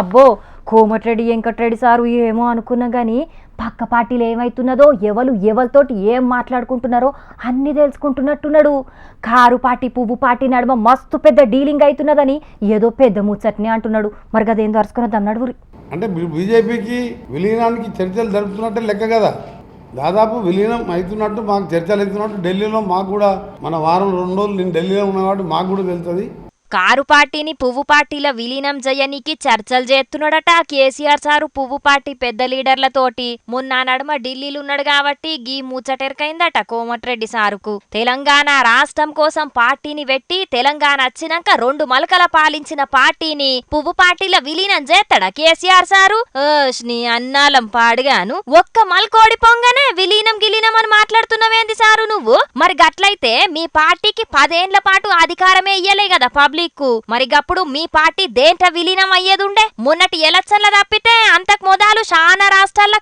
అబ్బో కోమటిరెడ్డి వెంకటరెడ్డి సారు ఏమో అనుకున్నా కానీ పక్క పార్టీలు ఏమవుతున్నదో ఎవరు ఎవరితోటి ఏం మాట్లాడుకుంటున్నారో అన్నీ తెలుసుకుంటున్నట్టున్నాడు. కారు పార్టీ పువ్వు పార్టీ నడుమ మస్తు పెద్ద డీలింగ్ అవుతున్నదని ఏదో పెద్ద ముచ్చట్ని అంటున్నాడు. మరి గదేం దరుచుకున్నదాం అన్నాడు అంటే బీజేపీకి విలీనానికి చర్చలు జరుపుతున్నట్టే లెక్క కదా. దాదాపు విలీనం అవుతున్నట్టు మాకు చర్చలు అవుతున్నట్టు ఢిల్లీలో మాకు కూడా మన వారం రెండు రోజులు నేను ఢిల్లీలో ఉన్నా కాబట్టి మాకు కూడా తెలుస్తుంది. కారు పార్టీని పువ్వు పార్టీల విలీనం జయనికి చర్చలు చేస్తున్నాడట. కేసీఆర్ సారు పువ్వు పార్టీ పెద్ద లీడర్లతోటి మొన్న నడుమ ఢిల్లీలున్నాడు కాబట్టి గీ ముచ్చటెరకైందట కోమటిరెడ్డి సారుకు. తెలంగాణ రాష్ట్రం కోసం పార్టీని పెట్టి తెలంగాణ వచ్చినాక రెండు మలకల పాలించిన పార్టీని పువ్వు పార్టీల విలీనం చేస్తాడా కేసీఆర్ సారు? నీ అన్నాలం పాడుగాను. ఒక్క మల్కోడి పొంగనే విలీనం గిలీనం అని మాట్లాడుతున్నావేంది సారు నువ్వు? మరి గట్లయితే మీ పార్టీకి పదేండ్ల పాటు అధికారమే ఇయ్యలే కదా పబ్లిక్. కు మరి గప్పుడు మీ పార్టీ దేంట విలీనం అయ్యేదుండే? మొన్నటి ఎలక్షన్ల తప్పితే అంతకు మొదలు చాలా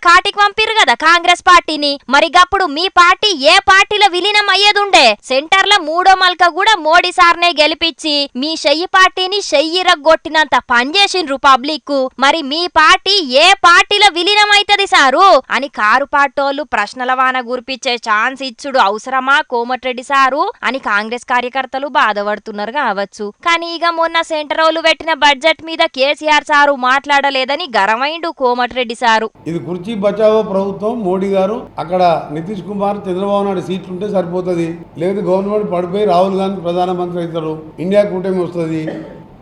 కాటికి పంపిరు కదా కాంగ్రెస్ పార్టీని. మరి గప్పుడు మీ పార్టీ ఏ పార్టీలో విలీనం అయ్యేదుండే? సెంటర్లో మూడో మల్క కూడా మోడీ సార్నే గెలిపించి మీ షయ్యి పార్టీని చెయ్యిరగొట్టినంత పనిచేసిండ్రు పబ్లిక్కు మరి మీ పార్టీ ఏ పార్టీలో విలీనం అవుతుంది సారు? అని కారు పాటోళ్ళు ప్రశ్నల వాన గురిపించే ఛాన్స్ ఇచ్చుడు అవసరమా కోమటిరెడ్డి సారు? అని కాంగ్రెస్ కార్యకర్తలు బాధపడుతున్నారు కావచ్చు. కానీ ఇక మొన్న సెంటరోలు పెట్టిన బడ్జెట్ మీద కేసీఆర్ సారు మాట్లాడలేదని గరమైండు కోమటిరెడ్డి సారు. ఇది కుర్చీ బచావో ప్రభుత్వం మోడీ గారు అక్కడ నితీష్ కుమార్ చంద్రబాబు నాయుడు సీట్లు ఉంటే సరిపోతుంది. లేదు గవర్నమెంట్ పడిపోయి రాహుల్ గాంధీ ప్రధానమంత్రి అవుతారు ఇండియా కూటమి వస్తుంది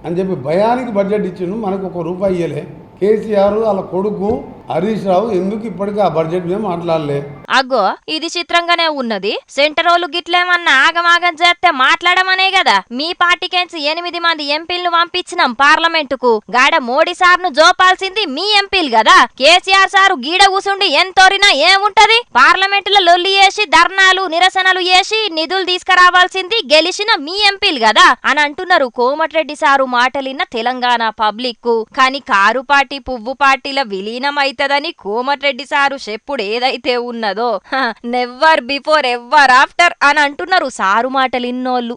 అని చెప్పి భయానికి బడ్జెట్ ఇచ్చిండు. మనకు ఒక రూపాయి ఇయ్యలే. కేసీఆర్ వాళ్ళ కొడుకు హరీష్ రావు ఎందుకు ఇప్పటికీ ఆ బడ్జెట్ మీద మాట్లాడలే? అగ్గో ఇది చిత్రంగానే ఉన్నది. సెంటరోలు గిట్లేమన్నా ఆగమాగం చేస్తే మాట్లాడమనే కదా మీ పార్టీకేంచి ఎనిమిది మంది ఎంపీలను పంపించినాం పార్లమెంటుకు. గాడ మోడీ సార్ను జోపాల్సింది మీ ఎంపీలు కదా కేసీఆర్ సారు గీడ కూసుండి ఎంతోరినా ఏముంటది? పార్లమెంటులో లొల్లి చేసి ధర్నాలు నిరసనలు చేసి నిధులు తీసుకురావాల్సింది గెలిచిన మీ ఎంపీలు కదా అని అంటున్నారు కోమటిరెడ్డి సారు మాటలిన్న తెలంగాణ పబ్లిక్కు కానీ కారు పార్టీ పువ్వు పార్టీల విలీనం అవుతదని కోమటిరెడ్డి సారు చెప్పుడు ఏదైతే ఉన్నదో నెవ్వర్ బిఫోర్ ఎవ్వర్ ఆఫ్టర్ అని అంటున్నారు సారు మాటలు ఇన్నోళ్ళు